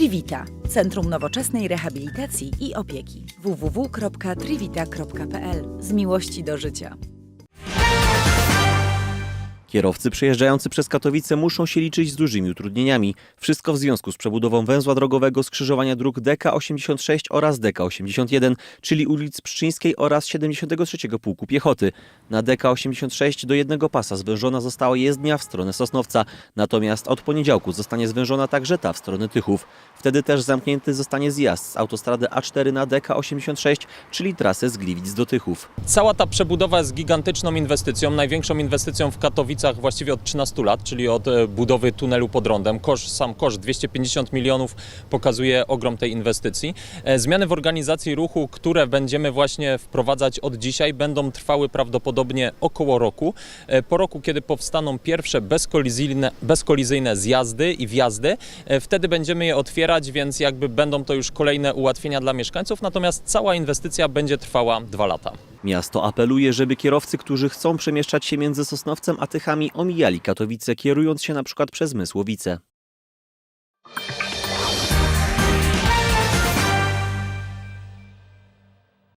Trivita, Centrum Nowoczesnej Rehabilitacji i Opieki. www.trivita.pl Z miłości do życia. Kierowcy przejeżdżający przez Katowice muszą się liczyć z dużymi utrudnieniami. Wszystko w związku z przebudową węzła drogowego skrzyżowania dróg DK86 oraz DK81, czyli ulic Pszczyńskiej oraz 73 Pułku Piechoty. Na DK86 do jednego pasa zwężona została jezdnia w stronę Sosnowca, natomiast od poniedziałku zostanie zwężona także ta w stronę Tychów. Wtedy też zamknięty zostanie zjazd z autostrady A4 na DK86, czyli trasę z Gliwic do Tychów. Cała ta przebudowa jest gigantyczną inwestycją, największą inwestycją w Katowicach właściwie od 13 lat, czyli od e, budowy tunelu pod rondem. Koszt, sam koszt 250 milionów pokazuje ogrom tej inwestycji. E, Zmiany w organizacji ruchu, które będziemy właśnie wprowadzać od dzisiaj, będą trwały prawdopodobnie około roku. E, Po roku, kiedy powstaną pierwsze bezkolizyjne, bezkolizyjne zjazdy i wjazdy, wtedy będziemy je otwierać, więc jakby będą to już kolejne ułatwienia dla mieszkańców, natomiast cała inwestycja będzie trwała dwa lata. Miasto apeluje, żeby kierowcy, którzy chcą przemieszczać się między Sosnowcem a Tychami, omijali Katowice, kierując się na przykład przez Mysłowice.